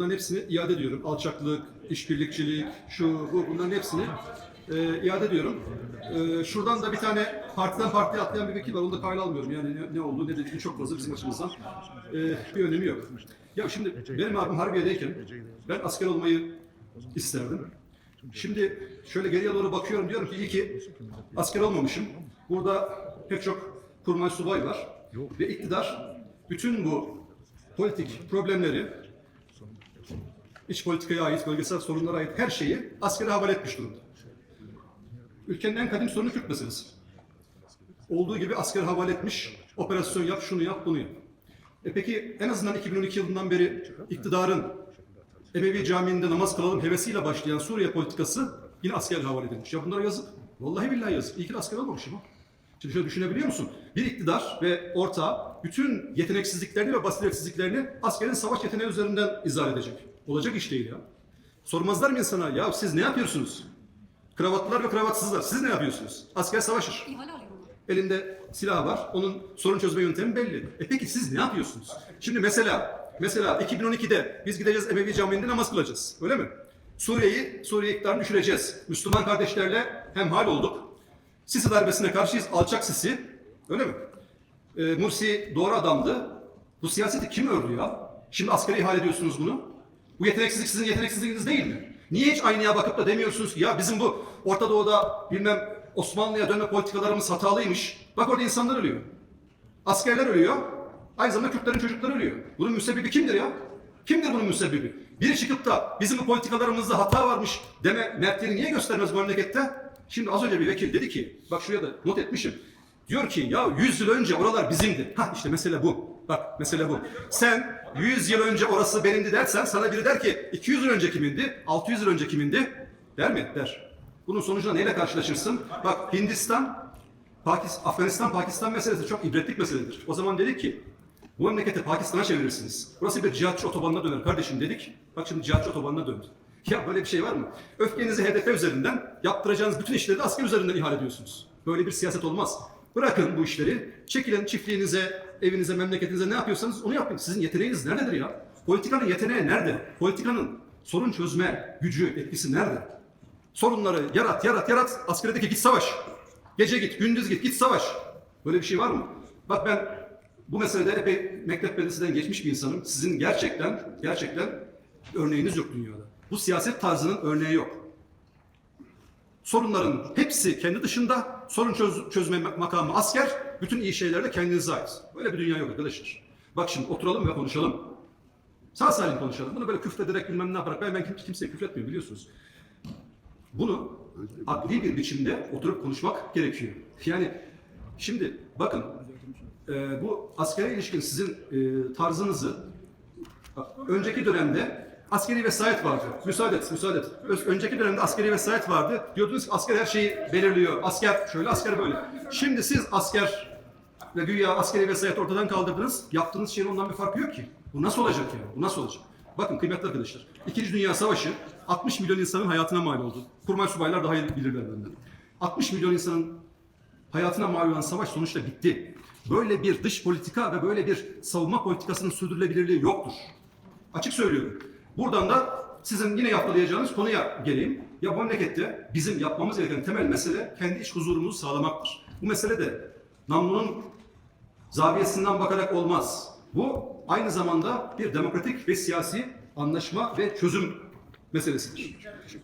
bunların hepsini iade ediyorum. Alçaklık, işbirlikçilik, şu bu bunların hepsini e, iade ediyorum. E, şuradan da bir tane partiden partiye atlayan bir vekil var. Onu da kayda almıyorum. Yani ne, ne olduğu ne dediği çok fazla bizim açımızdan e, bir önemi yok. Ya şimdi benim abim Harbiye'deyken ben asker olmayı isterdim. Şimdi şöyle geriye doğru bakıyorum diyorum ki iyi ki asker olmamışım. Burada pek çok kurmay subay var ve iktidar bütün bu politik problemleri iç politikaya ait, bölgesel sorunlara ait her şeyi askere havale etmiş durumda. Ülkenin en kadim sorunu Kürt meselesi. Olduğu gibi askere havale etmiş, operasyon yap, şunu yap, bunu yap. E peki en azından 2012 yılından beri iktidarın Emevi Camii'nde namaz kılalım hevesiyle başlayan Suriye politikası yine asker havale edilmiş. Ya bunlara yazık. Vallahi billahi yazık. İyi ki asker olmamışım. Şimdi şöyle düşünebiliyor musun? Bir iktidar ve ortağı bütün yeteneksizliklerini ve basiretsizliklerini askerin savaş yeteneği üzerinden izah edecek. Olacak iş değil ya. Sormazlar mı insana ya siz ne yapıyorsunuz? Kravatlılar ve kravatsızlar siz ne yapıyorsunuz? Asker savaşır. Elinde silah var. Onun sorun çözme yöntemi belli. E peki siz ne yapıyorsunuz? Şimdi mesela mesela 2012'de biz gideceğiz Emevi Camii'nde namaz kılacağız. Öyle mi? Suriye'yi, Suriye iktidarını düşüreceğiz. Müslüman kardeşlerle hemhal olduk. Sisi darbesine karşıyız. Alçak Sisi. Öyle mi? E, Mursi doğru adamdı. Bu siyaseti kim ördü ya? Şimdi askere ihale ediyorsunuz bunu. Bu yeteneksizlik sizin yeteneksizliğiniz değil mi? Niye hiç aynaya bakıp da demiyorsunuz ki ya bizim bu Orta Doğu'da bilmem Osmanlı'ya dönme politikalarımız hatalıymış. Bak orada insanlar ölüyor. Askerler ölüyor. Aynı zamanda Kürtlerin çocukları ölüyor. Bunun müsebbibi kimdir ya? Kimdir bunun müsebbibi? Biri çıkıp da bizim bu politikalarımızda hata varmış deme mertleri niye göstermez bu memlekette? Şimdi az önce bir vekil dedi ki, bak şuraya da not etmişim. Diyor ki ya 100 yıl önce oralar bizimdi. Ha işte mesele bu. Bak mesele bu. Sen 100 yıl önce orası benimdi dersen sana biri der ki 200 yıl önce kimindi? 600 yıl önce kimindi? Der mi? Der. Bunun sonucunda neyle karşılaşırsın? Bak Hindistan, Pakistan, Afganistan, Pakistan meselesi çok ibretlik meseledir. O zaman dedik ki bu memleketi Pakistan'a çevirirsiniz. Burası bir cihatçı otobanına döner kardeşim dedik. Bak şimdi cihatçı otobanına döndü. Ya böyle bir şey var mı? Öfkenizi HDP üzerinden, yaptıracağınız bütün işleri de asker üzerinden ihale ediyorsunuz. Böyle bir siyaset olmaz. Bırakın bu işleri. Çekilin çiftliğinize, evinize, memleketinize ne yapıyorsanız onu yapın. Sizin yeteneğiniz nerededir ya? Politikanın yeteneği nerede? Politikanın sorun çözme gücü, etkisi nerede? Sorunları yarat, yarat, yarat. Askerdeki git savaş. Gece git, gündüz git, git savaş. Böyle bir şey var mı? Bak ben bu meselede epey mektep belediyesinden geçmiş bir insanım. Sizin gerçekten, gerçekten örneğiniz yok dünyada. Bu siyaset tarzının örneği yok. Sorunların hepsi kendi dışında, sorun çöz- çözme makamı asker, bütün iyi şeyler de kendinize ait. Böyle bir dünya yok arkadaşlar. Bak şimdi oturalım ve konuşalım. Sağ salim konuşalım. Bunu böyle küfrederek bilmem ne yaparak, ben, ben kim- kimseye küfretmiyorum biliyorsunuz. Bunu akli bir biçimde oturup konuşmak gerekiyor. Yani şimdi bakın e, bu askere ilişkin sizin e, tarzınızı önceki dönemde askeri vesayet vardı. Müsaade et, müsaade et. Önceki dönemde askeri vesayet vardı. Diyordunuz ki asker her şeyi belirliyor. Asker şöyle, asker böyle. Şimdi siz asker ve güya askeri vesayet ortadan kaldırdınız. Yaptığınız şeyin ondan bir farkı yok ki. Bu nasıl olacak yani? Bu nasıl olacak? Bakın kıymetli arkadaşlar. İkinci Dünya Savaşı 60 milyon insanın hayatına mal oldu. Kurmay subaylar daha iyi bilirler benden. 60 milyon insanın hayatına mal olan savaş sonuçta bitti. Böyle bir dış politika ve böyle bir savunma politikasının sürdürülebilirliği yoktur. Açık söylüyorum. Buradan da sizin yine yapılayacağınız konuya geleyim. Ya bu memlekette bizim yapmamız gereken temel mesele kendi iç huzurumuzu sağlamaktır. Bu mesele de namlunun zaviyesinden bakarak olmaz. Bu aynı zamanda bir demokratik ve siyasi anlaşma ve çözüm meselesidir.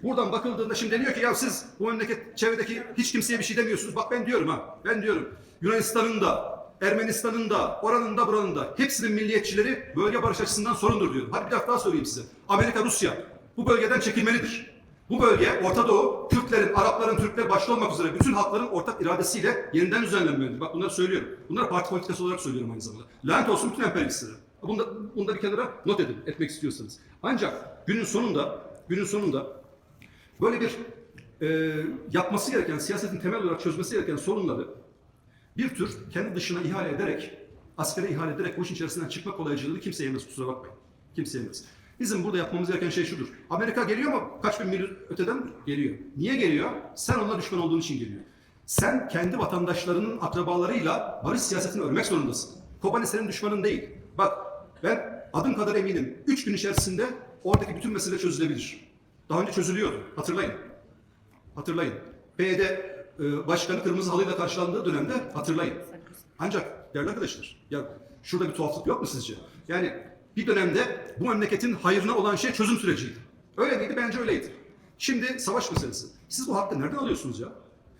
Buradan bakıldığında şimdi deniyor ki ya siz bu memleket çevredeki hiç kimseye bir şey demiyorsunuz. Bak ben diyorum ha, ben diyorum. Yunanistan'ın da, Ermenistan'ın da, oranın da buranın da hepsinin milliyetçileri bölge barış açısından sorundur diyorum. Hadi bir dakika daha söyleyeyim size. Amerika, Rusya bu bölgeden çekilmelidir. Bu bölge Orta Doğu, Türklerin, Arapların, Türkler başta olmak üzere bütün halkların ortak iradesiyle yeniden düzenlenmelidir. Bak bunları söylüyorum. Bunları parti politikası olarak söylüyorum aynı zamanda. Lanet olsun bütün emperyalistlere. Bunu bunu da bir kenara not edin, etmek istiyorsanız. Ancak günün sonunda, günün sonunda böyle bir e, yapması gereken, siyasetin temel olarak çözmesi gereken sorunları bir tür kendi dışına ihale ederek, askere ihale ederek bu işin içerisinden çıkma kolaycılığını kimse yemez kusura bakmayın. Kimse yemez. Bizim burada yapmamız gereken şey şudur. Amerika geliyor mu? Kaç bin mil öteden geliyor. Niye geliyor? Sen onunla düşman olduğun için geliyor. Sen kendi vatandaşlarının akrabalarıyla barış siyasetini örmek zorundasın. Kobani senin düşmanın değil. Bak ben adım kadar eminim. Üç gün içerisinde oradaki bütün mesele çözülebilir. Daha önce çözülüyordu. Hatırlayın. Hatırlayın. PYD e, başkanı kırmızı halıyla karşılandığı dönemde hatırlayın. Ancak değerli arkadaşlar, ya şurada bir tuhaflık yok mu sizce? Yani bir dönemde bu memleketin hayrına olan şey çözüm süreciydi. Öyle miydi? Bence öyleydi. Şimdi savaş meselesi. Siz bu hakkı nereden alıyorsunuz ya?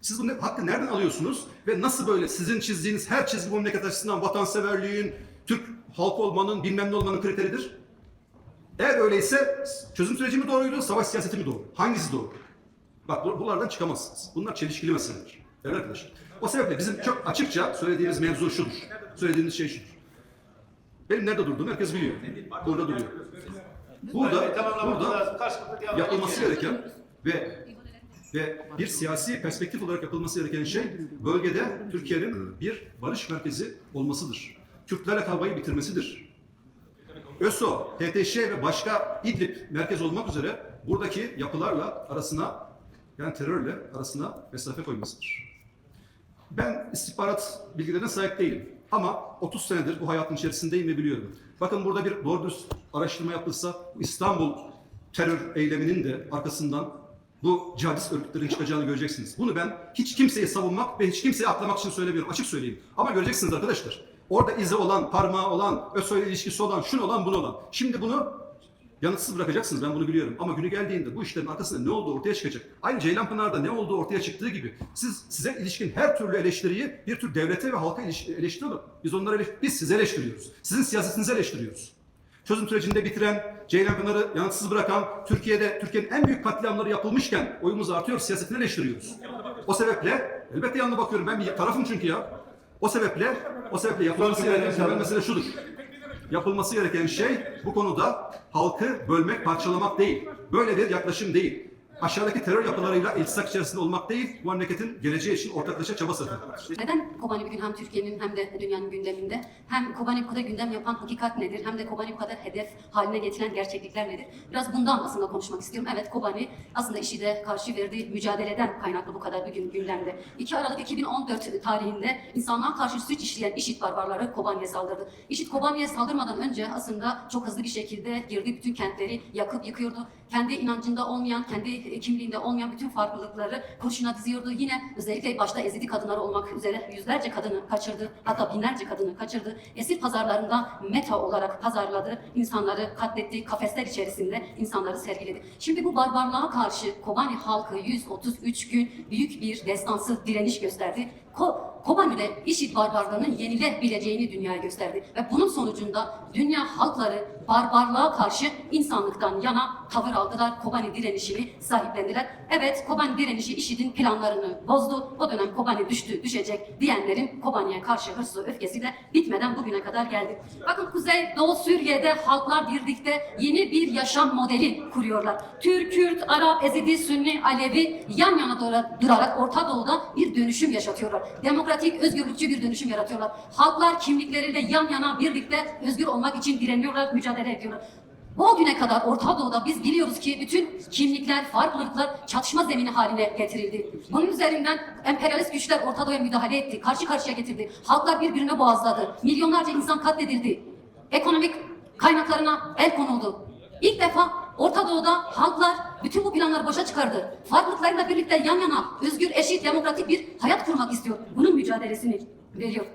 Siz bu hakkı nereden alıyorsunuz ve nasıl böyle sizin çizdiğiniz her çizgi bu memleket açısından vatanseverliğin, Türk halk olmanın, bilmem ne olmanın kriteridir? Eğer öyleyse çözüm süreci mi doğruydu, savaş siyaseti mi doğru? Hangisi doğru? Bak bu- bunlardan çıkamazsınız. Bunlar çelişkili meseleler. Değerli arkadaşlar. O sebeple bizim çok açıkça söylediğimiz mevzu şudur. Söylediğimiz şey şudur. Benim nerede durduğumu herkes biliyor. Burada duruyor. Burada, burada yapılması gereken ve ve bir siyasi perspektif olarak yapılması gereken şey bölgede Türkiye'nin bir barış merkezi olmasıdır. Kürtlerle kavgayı bitirmesidir. ÖSO, HTŞ ve başka İdlib merkez olmak üzere buradaki yapılarla arasına yani terörle arasına mesafe koymasıdır. Ben istihbarat bilgilerine sahip değilim. Ama 30 senedir bu hayatın içerisindeyim ve biliyorum. Bakın burada bir doğru dürüst araştırma yapılsa bu İstanbul terör eyleminin de arkasından bu cihadist örgütlerin çıkacağını göreceksiniz. Bunu ben hiç kimseyi savunmak ve hiç kimseyi aklamak için söylemiyorum. Açık söyleyeyim. Ama göreceksiniz arkadaşlar. Orada izi olan, parmağı olan, ÖSO ile ilişkisi olan, şunu olan, bunu olan. Şimdi bunu yanıtsız bırakacaksınız ben bunu biliyorum. Ama günü geldiğinde bu işlerin arkasında ne olduğu ortaya çıkacak. Aynı Ceylanpınar'da ne olduğu ortaya çıktığı gibi siz size ilişkin her türlü eleştiriyi bir tür devlete ve halka eleştiriyorlar. Biz onları eleş- biz sizi eleştiriyoruz. Sizin siyasetinizi eleştiriyoruz. Çözüm sürecinde bitiren, Ceylanpınar'ı yanıtsız bırakan, Türkiye'de Türkiye'nin en büyük katliamları yapılmışken oyumuz artıyor, siyasetini eleştiriyoruz. O sebeple elbette yanına bakıyorum ben bir tarafım çünkü ya. O sebeple o sebeple yapılması gereken mesele şudur. Yapılması gereken şey bu konuda halkı bölmek, parçalamak değil. Böyle bir yaklaşım değil. Aşağıdaki terör yapılarıyla iltisak içerisinde olmak değil, bu memleketin geleceği için ortaklaşa çaba sarf etmek. Neden Kobani bugün hem Türkiye'nin hem de dünyanın gündeminde? Hem Kobani bu kadar gündem yapan hakikat nedir? Hem de Kobani bu kadar hedef haline getiren gerçeklikler nedir? Biraz bundan aslında konuşmak istiyorum. Evet Kobani aslında IŞİD'e karşı verdiği mücadeleden kaynaklı bu kadar bugün gündemde. 2 Aralık 2014 tarihinde insanlığa karşı suç işleyen IŞİD barbarları Kobani'ye saldırdı. IŞİD Kobani'ye saldırmadan önce aslında çok hızlı bir şekilde girdi bütün kentleri yakıp yıkıyordu. Kendi inancında olmayan, kendi kimliğinde olmayan bütün farklılıkları kurşuna diziyordu. Yine özellikle başta ezidi kadınları olmak üzere yüzlerce kadını kaçırdı. Hatta binlerce kadını kaçırdı. Esir pazarlarında meta olarak pazarladı. İnsanları katletti. Kafesler içerisinde insanları sergiledi. Şimdi bu barbarlığa karşı Kobani halkı 133 gün büyük bir destansı direniş gösterdi. Ko Kobani'de IŞİD barbarlığının yenilebileceğini dünyaya gösterdi. Ve bunun sonucunda dünya halkları barbarlığa karşı insanlıktan yana tavır aldılar. Kobani direnişini sahiplendiler. Evet Kobani direnişi IŞİD'in planlarını bozdu. O dönem Kobani düştü, düşecek diyenlerin Kobani'ye karşı hırsı, öfkesi de bitmeden bugüne kadar geldi. Bakın Kuzey Doğu Suriye'de halklar birlikte yeni bir yaşam modeli kuruyorlar. Türk, Kürt, Arap, Ezidi, Sünni, Alevi yan yana dura- durarak Orta Doğu'da bir dönüşüm yaşatıyorlar. Demokratik, özgürlükçü bir dönüşüm yaratıyorlar. Halklar kimlikleriyle yan yana birlikte özgür olmak için direniyorlar, mücadele ediyorlar. O güne kadar Orta Doğu'da biz biliyoruz ki bütün kimlikler, farklılıklar çatışma zemini haline getirildi. Bunun üzerinden emperyalist güçler Orta Doğu'ya müdahale etti, karşı karşıya getirdi. Halklar birbirine boğazladı, milyonlarca insan katledildi. Ekonomik kaynaklarına el konuldu. İlk defa Orta Doğu'da halklar bütün bu planları boşa çıkardı. Farklılıklarıyla birlikte yan yana özgür, eşit, demokratik bir hayat kurmak istiyor. Bunun mücadelesini veriyor.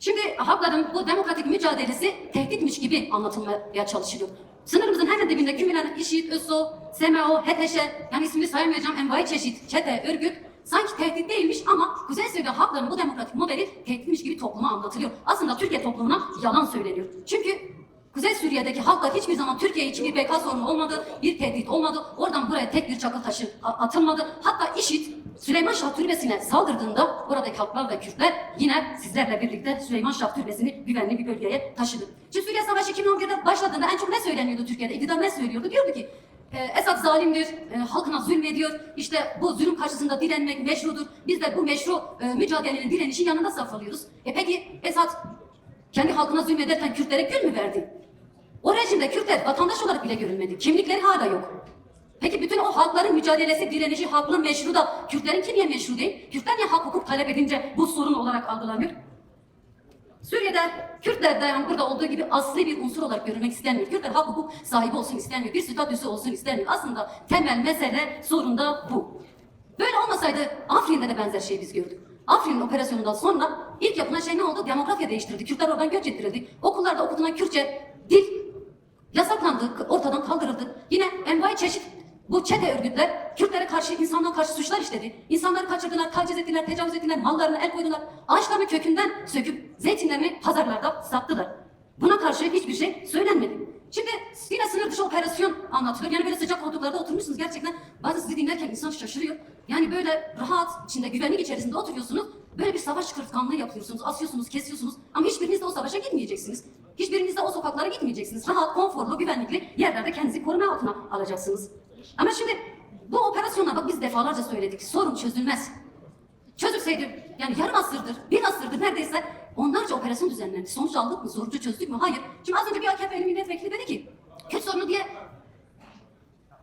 Şimdi halkların bu demokratik mücadelesi tehditmiş gibi anlatılmaya çalışılıyor. Sınırımızın hemen dibinde kümülen IŞİD, ÖSO, SMO, HTŞ, yani ismini sayamayacağım envai çeşit, çete, örgüt sanki tehdit değilmiş ama Kuzey Suriye halklarının bu demokratik modeli tehditmiş gibi topluma anlatılıyor. Aslında Türkiye toplumuna yalan söyleniyor. Çünkü Kuzey Suriye'deki halklar hiçbir zaman Türkiye için bir BK sorunu olmadı, bir tehdit olmadı. Oradan buraya tek bir çakıl taşı atılmadı. Hatta IŞİD Süleyman Şah Türbesi'ne saldırdığında buradaki halklar ve Kürtler yine sizlerle birlikte Süleyman Şah Türbesi'ni güvenli bir bölgeye taşıdı. Şimdi Suriye Savaşı 2011'de başladığında en çok ne söyleniyordu Türkiye'de? İktidar ne söylüyordu? Diyordu ki e, Esad zalimdir, e, halkına zulmediyor. İşte bu zulüm karşısında direnmek meşrudur. Biz de bu meşru e, mücadelenin, direnişin yanında saf. E peki Esad kendi halkına zulmederken Kürtlere gül mü verdi? O rejimde Kürtler vatandaş olarak bile görülmedi. Kimlikleri hala yok. Peki bütün o halkların mücadelesi, direnişi halkın meşru da Kürtlerin niye meşru değil? Kürtler niye hak hukuk talep edince bu sorun olarak algılanıyor? Suriye'de Kürtler de yani burada olduğu gibi asli bir unsur olarak görülmek istenmiyor. Kürtler hak hukuk sahibi olsun istenmiyor. Bir statüsü olsun istenmiyor. Aslında temel mesele sorun da bu. Böyle olmasaydı Afrin'de de benzer şeyi biz gördük. Afrin operasyonundan sonra ilk yapılan şey ne oldu? Demografya değiştirildi. Kürtler oradan göç ettirildi. Okullarda okutulan Kürtçe dil yasaklandı, ortadan kaldırıldı. Yine envai çeşit bu çete örgütler Kürtlere karşı, insanlara karşı suçlar işledi. İnsanları kaçırdılar, taciz ettiler, tecavüz ettiler, mallarına el koydular. Ağaçlarını kökünden söküp zeytinlerini pazarlarda sattılar. Buna karşı hiçbir şey söylenmedi. Şimdi yine sınır dışı operasyon anlatılıyor. Yani böyle sıcak koltuklarda oturmuşsunuz gerçekten. Bazen sizi dinlerken insan şaşırıyor. Yani böyle rahat içinde, güvenlik içerisinde oturuyorsunuz. Böyle bir savaş kırıtkanlığı yapıyorsunuz, asıyorsunuz, kesiyorsunuz. Ama hiçbiriniz de o savaşa gitmeyeceksiniz. Hiçbiriniz de o sokaklara gitmeyeceksiniz. Rahat, konforlu, güvenlikli yerlerde kendinizi koruma altına alacaksınız. Ama şimdi bu operasyonla bak biz defalarca söyledik. Sorun çözülmez. Çözülseydi yani yarım asırdır, bir asırdır neredeyse onlarca operasyon düzenlendi. Sonuç aldık mı? Sonucu çözdük mü? Hayır. Şimdi az önce bir AKP'li milletvekili dedi ki Kürt sorunu diye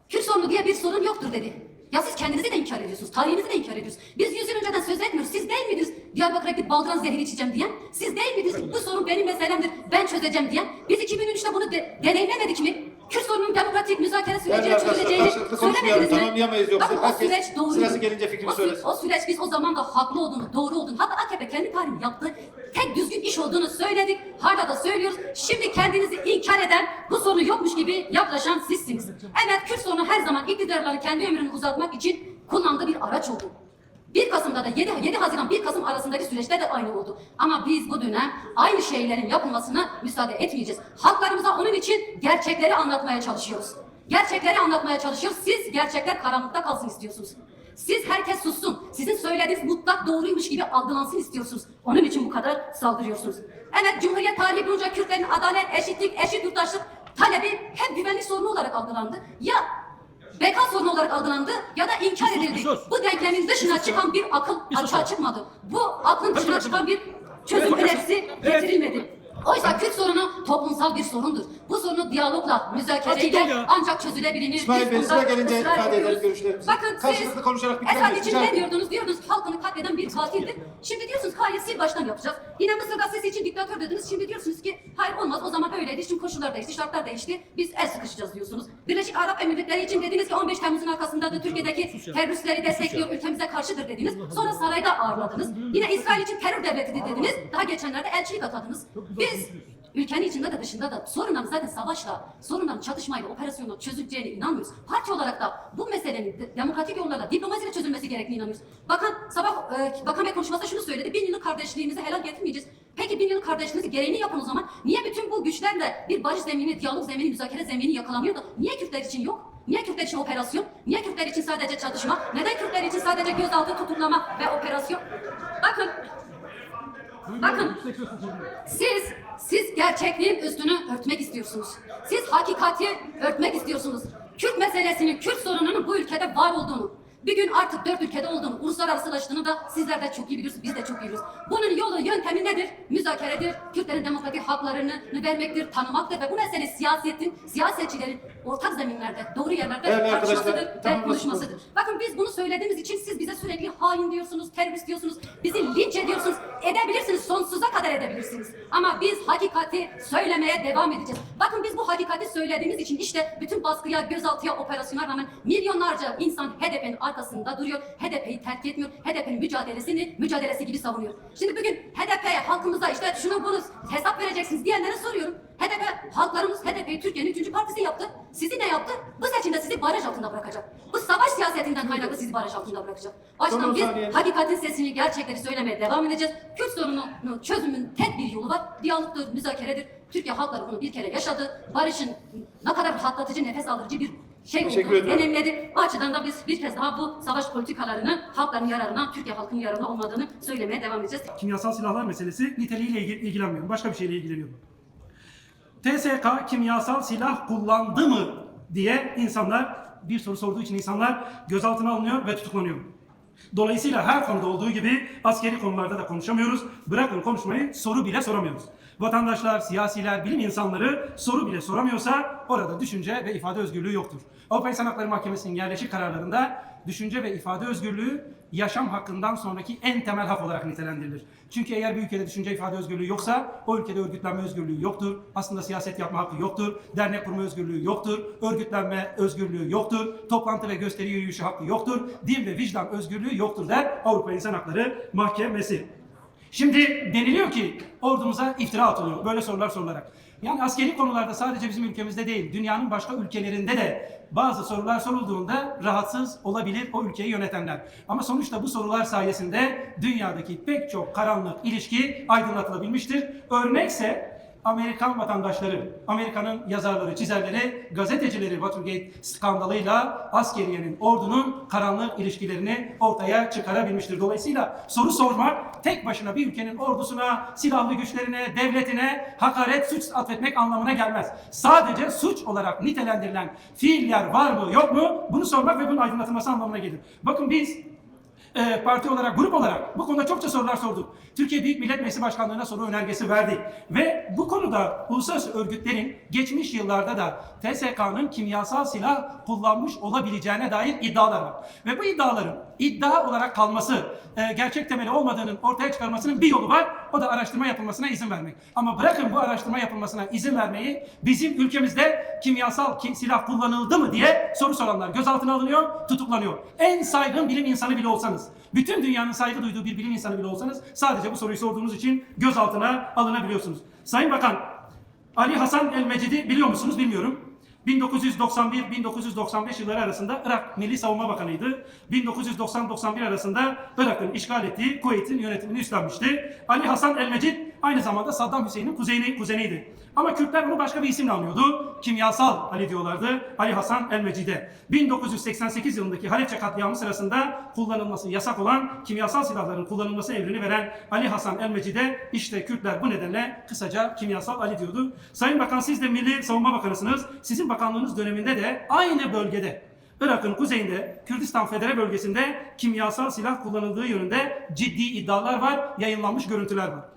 Kürt sorunu diye bir sorun yoktur dedi. Ya siz kendinizi de inkar ediyorsunuz, tarihinizi de inkar ediyorsunuz. Biz yüz yıl önceden söz etmiyoruz. Siz değil miydiniz Diyarbakır'a gidip balgam zehri içeceğim diyen? Siz değil miydiniz bu sorun benim meselemdir, ben çözeceğim diyen? Biz 2003'te bunu de, deneyimlemedik mi? Kürt sorunun demokratik müzakere arkadaşlar çözüleceğini söylemediniz mi? Tamamlayamayız yoksa. Bakın o Herkes süreç doğru. sırası gelince fikrini o, söylesin. o süreç biz o zaman da haklı olduğunu, doğru olduğunu, hatta AKP kendi tarihini yaptı. Tek düzgün iş olduğunu söyledik. Hala da söylüyoruz. Şimdi kendinizi inkar eden, bu sorun yokmuş gibi yaklaşan sizsiniz. Evet Kürt sorunu her zaman iktidarların kendi ömrünü uzatmak için kullandığı bir araç oldu. 1 Kasım'da da 7, 7 Haziran 1 Kasım arasındaki süreçte de aynı oldu. Ama biz bu dönem aynı şeylerin yapılmasına müsaade etmeyeceğiz. Halklarımıza onun için gerçekleri anlatmaya çalışıyoruz. Gerçekleri anlatmaya çalışıyoruz. Siz gerçekler karanlıkta kalsın istiyorsunuz. Siz herkes sussun. Sizin söylediğiniz mutlak doğruymuş gibi algılansın istiyorsunuz. Onun için bu kadar saldırıyorsunuz. Evet Cumhuriyet tarihi boyunca Kürtlerin adalet, eşitlik, eşit yurttaşlık talebi hep güvenlik sorunu olarak algılandı. Ya beka sorunu olarak algılandı ya da inkar sus, edildi. sus. Bu denklemin dışına çıkan bir akıl Bir sus. açığa çıkmadı. Bu aklın dışına çıkan bir çözüm önerisi getirilmedi. Oysa Kürt sorunu toplumsal bir sorundur. Bu sorunu diyalogla, müzakereyle ancak çözülebilir. İsmail Bey, size gelince ifade ederiz görüşlerimizi. Bakın Karşılıklı siz konuşarak. Esad için ne diyordunuz? Diyordunuz halkını katleden bir katildir. Şimdi diyorsunuz ki hayır sil baştan yapacağız. Yine Mısır gazetesi için diktatör dediniz. Şimdi diyorsunuz ki hayır olmaz o zaman öyleydi. Şimdi koşullar değişti, şartlar değişti. Biz el sıkışacağız diyorsunuz. Birleşik Arap Emirlikleri için dediniz ki 15 Temmuz'un arkasındadır. Türkiye'deki teröristleri destekliyor, ülkemize karşıdır dediniz. Sonra sarayda ağırladınız. Yine İsrail için terör devletidir dediniz. Daha geçenlerde elçilik atadınız. Biz Ülkenin içinde de dışında da sorunların zaten savaşla, sorunların çatışmayla, operasyonla çözüleceğine inanmıyoruz. Parti olarak da bu meselenin de- demokratik yollarla, diplomasiyle çözülmesi gerektiğine inanıyoruz. Bakan sabah e, Bakan Bey konuşmasında şunu söyledi. Bin yıllık kardeşliğimizi helal getirmeyeceğiz. Peki bin yıllık kardeşliğinizi gereğini yapın o zaman. Niye bütün bu güçlerle bir barış zemini, diyalog zemini, müzakere zemini yakalanıyor da niye Kürtler için yok? Niye Kürtler için operasyon? Niye Kürtler için sadece çatışma? Neden Kürtler için sadece gözaltı, tutuklama ve operasyon? Bakın Bakın siz siz gerçekliğin üstünü örtmek istiyorsunuz. Siz hakikati örtmek istiyorsunuz. Kürt meselesinin, Kürt sorununun bu ülkede var olduğunu, bir gün artık dört ülkede olduğunu, uluslararasılaştığını da sizler de çok iyi biliyorsunuz, biz de çok iyi biliyoruz. Bunun yolu, yöntemi nedir? Müzakeredir, Kürtlerin demokratik haklarını vermektir, tanımaktır ve bu mesele siyasetin, siyasetçilerin ortak zeminlerde, doğru yerlerde Değerli tartışmasıdır ve konuşmasıdır. Bakın biz bunu söylediğimiz için siz bize sürekli hain diyorsunuz, terörist diyorsunuz, bizi linç ediyorsunuz. Edebilirsiniz, sonsuza kadar edebilirsiniz. Ama biz hakikati söylemeye devam edeceğiz. Bakın biz bu hakikati söylediğimiz için işte bütün baskıya, gözaltıya, operasyona rağmen milyonlarca insan HDP'nin arkasında duruyor. HDP'yi terk etmiyor. HDP'nin mücadelesini mücadelesi gibi savunuyor. Şimdi bugün HDP'ye halkımıza işte şunu bunu hesap vereceksiniz diyenlere soruyorum. HDP, halklarımız HDP'yi Türkiye'nin üçüncü partisi yaptı. Sizi ne yaptı? Bu seçimde sizi baraj altında bırakacak. Bu savaş siyasetinden kaynaklı sizi baraj altında bırakacak. On biz saniye. hakikatin sesini, gerçekleri söylemeye devam edeceğiz. Kürt sorununun çözümün tek bir yolu var. Diyalogdur, müzakeredir. Türkiye halkları bunu bir kere yaşadı. Barışın ne kadar rahatlatıcı, nefes aldırıcı bir şey olduğunu deneyimledi. O açıdan da biz bir kez daha bu savaş politikalarının halkların yararına, Türkiye halkının yararına olmadığını söylemeye devam edeceğiz. kimyasal silahlar meselesi niteliğiyle ilgi- ilgilenmiyorum. Başka bir şeyle ilgileniyorum. TSK kimyasal silah kullandı mı diye insanlar bir soru sorduğu için insanlar gözaltına alınıyor ve tutuklanıyor. Dolayısıyla her konuda olduğu gibi askeri konularda da konuşamıyoruz. Bırakın konuşmayı soru bile soramıyoruz. Vatandaşlar, siyasiler, bilim insanları soru bile soramıyorsa orada düşünce ve ifade özgürlüğü yoktur. Avrupa İnsan Hakları Mahkemesi'nin yerleşik kararlarında düşünce ve ifade özgürlüğü yaşam hakkından sonraki en temel hak olarak nitelendirilir. Çünkü eğer bir ülkede düşünce ifade özgürlüğü yoksa o ülkede örgütlenme özgürlüğü yoktur. Aslında siyaset yapma hakkı yoktur. Dernek kurma özgürlüğü yoktur. Örgütlenme özgürlüğü yoktur. Toplantı ve gösteri yürüyüşü hakkı yoktur. Dil ve vicdan özgürlüğü yoktur der Avrupa İnsan Hakları Mahkemesi. Şimdi deniliyor ki ordumuza iftira atılıyor böyle sorular sorularak. Yani askeri konularda sadece bizim ülkemizde değil, dünyanın başka ülkelerinde de bazı sorular sorulduğunda rahatsız olabilir o ülkeyi yönetenler. Ama sonuçta bu sorular sayesinde dünyadaki pek çok karanlık ilişki aydınlatılabilmiştir. Örnekse Amerikan vatandaşları, Amerika'nın yazarları, çizerleri, gazetecileri Watergate skandalıyla askeriyenin, ordunun karanlık ilişkilerini ortaya çıkarabilmiştir. Dolayısıyla soru sormak tek başına bir ülkenin ordusuna, silahlı güçlerine, devletine hakaret, suç atfetmek anlamına gelmez. Sadece suç olarak nitelendirilen fiiller var mı yok mu bunu sormak ve bunun aydınlatılması anlamına gelir. Bakın biz e, parti olarak, grup olarak bu konuda çokça sorular sorduk. Türkiye Büyük Millet Meclisi Başkanlığı'na soru önergesi verdik. Ve bu konuda uluslararası örgütlerin geçmiş yıllarda da TSK'nın kimyasal silah kullanmış olabileceğine dair iddialar var. Ve bu iddiaların iddia olarak kalması, e, gerçek temeli olmadığının ortaya çıkarmasının bir yolu var. O da araştırma yapılmasına izin vermek. Ama bırakın bu araştırma yapılmasına izin vermeyi bizim ülkemizde kimyasal ki- silah kullanıldı mı diye soru soranlar gözaltına alınıyor, tutuklanıyor. En saygın bilim insanı bile olsanız, bütün dünyanın saygı duyduğu bir bilim insanı bile olsanız sadece bu soruyu sorduğunuz için gözaltına alınabiliyorsunuz. Sayın Bakan, Ali Hasan El Mecid'i biliyor musunuz bilmiyorum. 1991-1995 yılları arasında Irak Milli Savunma Bakanıydı. 1990-91 arasında Irak'ın işgal ettiği Kuveyt'in yönetimini üstlenmişti. Ali Hasan El Mecid aynı zamanda Saddam Hüseyin'in kuzeyini, kuzeniydi. Ama Kürtler onu başka bir isimle anlıyordu. Kimyasal Ali diyorlardı Ali Hasan El Mecid'e. 1988 yılındaki Halepçe katliamı sırasında kullanılması yasak olan kimyasal silahların kullanılması emrini veren Ali Hasan El Mecid'e işte Kürtler bu nedenle kısaca kimyasal Ali diyordu. Sayın Bakan siz de Milli Savunma Bakanısınız. Sizin bakanlığınız döneminde de aynı bölgede Irak'ın kuzeyinde Kürdistan Federe bölgesinde kimyasal silah kullanıldığı yönünde ciddi iddialar var, yayınlanmış görüntüler var.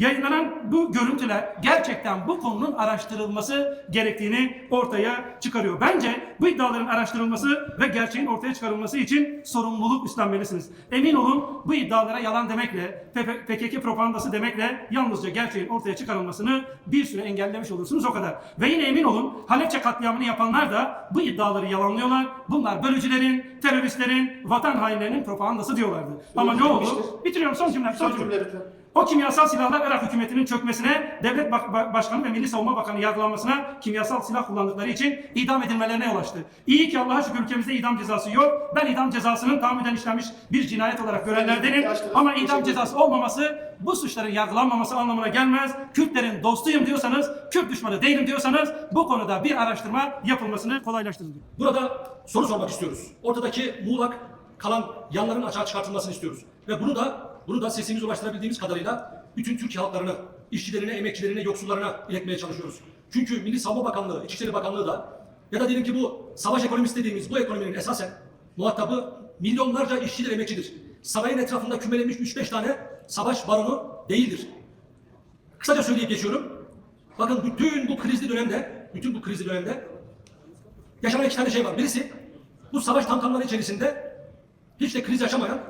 Yayınlanan bu görüntüler gerçekten bu konunun araştırılması gerektiğini ortaya çıkarıyor. Bence bu iddiaların araştırılması ve gerçeğin ortaya çıkarılması için sorumluluk üstlenmelisiniz. Emin olun bu iddialara yalan demekle, PKK propagandası demekle yalnızca gerçeğin ortaya çıkarılmasını bir süre engellemiş olursunuz o kadar. Ve yine emin olun Halepçe katliamını yapanlar da bu iddiaları yalanlıyorlar. Bunlar bölücülerin, teröristlerin, vatan hainlerinin propagandası diyorlardı. Ama ne oldu? Bitiriyorum son cümlem. Son cümlem. O kimyasal silahlar Irak hükümetinin çökmesine, devlet başkanı ve Milli Savunma Bakanı yargılanmasına kimyasal silah kullandıkları için idam edilmelerine yol açtı. İyi ki Allah'a şükür ülkemizde idam cezası yok. Ben idam cezasının tahammüden işlenmiş bir cinayet olarak görenlerdenim. Ama idam cezası olmaması bu suçların yargılanmaması anlamına gelmez. Kürtlerin dostuyum diyorsanız, Kürt düşmanı değilim diyorsanız bu konuda bir araştırma yapılmasını kolaylaştırın. Burada soru sormak istiyoruz. Ortadaki muğlak kalan yanların açığa çıkartılmasını istiyoruz. Ve bunu da bunu da sesimizi ulaştırabildiğimiz kadarıyla bütün Türkiye halklarına, işçilerine, emekçilerine, yoksullarına iletmeye çalışıyoruz. Çünkü Milli Savunma Bakanlığı, İçişleri Bakanlığı da ya da diyelim ki bu savaş ekonomisi dediğimiz bu ekonominin esasen muhatabı milyonlarca işçidir, emekçidir. Sarayın etrafında kümelenmiş 3-5 tane savaş baronu değildir. Kısaca söyleyip geçiyorum. Bakın bütün bu krizli dönemde, bütün bu krizli dönemde yaşanan iki tane şey var. Birisi bu savaş tantanları içerisinde hiç de kriz yaşamayan,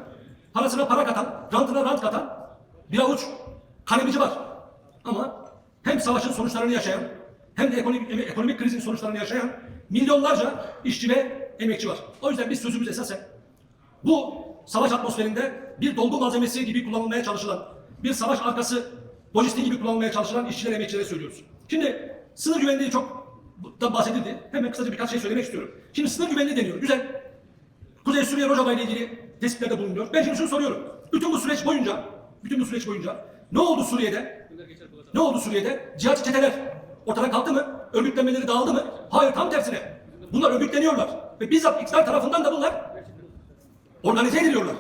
parasına para katan, rantına rant katan bir avuç kalemici var. Ama hem savaşın sonuçlarını yaşayan, hem de ekonomik, ekonomik krizin sonuçlarını yaşayan milyonlarca işçi ve emekçi var. O yüzden biz sözümüz esasen bu savaş atmosferinde bir dolgu malzemesi gibi kullanılmaya çalışılan, bir savaş arkası lojistiği gibi kullanılmaya çalışılan işçiler, emekçilere söylüyoruz. Şimdi sınır güvenliği çok da bahsedildi. Hemen kısaca birkaç şey söylemek istiyorum. Şimdi sınır güvenliği deniyor. Güzel. Kuzey Suriye Rojava ile ilgili tespitlerde bulunuyor. Ben şimdi şunu soruyorum. Bütün bu süreç boyunca, bütün bu süreç boyunca ne oldu Suriye'de? Ne oldu Suriye'de? Cihatçı çeteler ortadan kalktı mı? Örgütlenmeleri dağıldı mı? Hayır tam tersine. Bunlar örgütleniyorlar. Ve bizzat iktidar tarafından da bunlar organize ediliyorlar.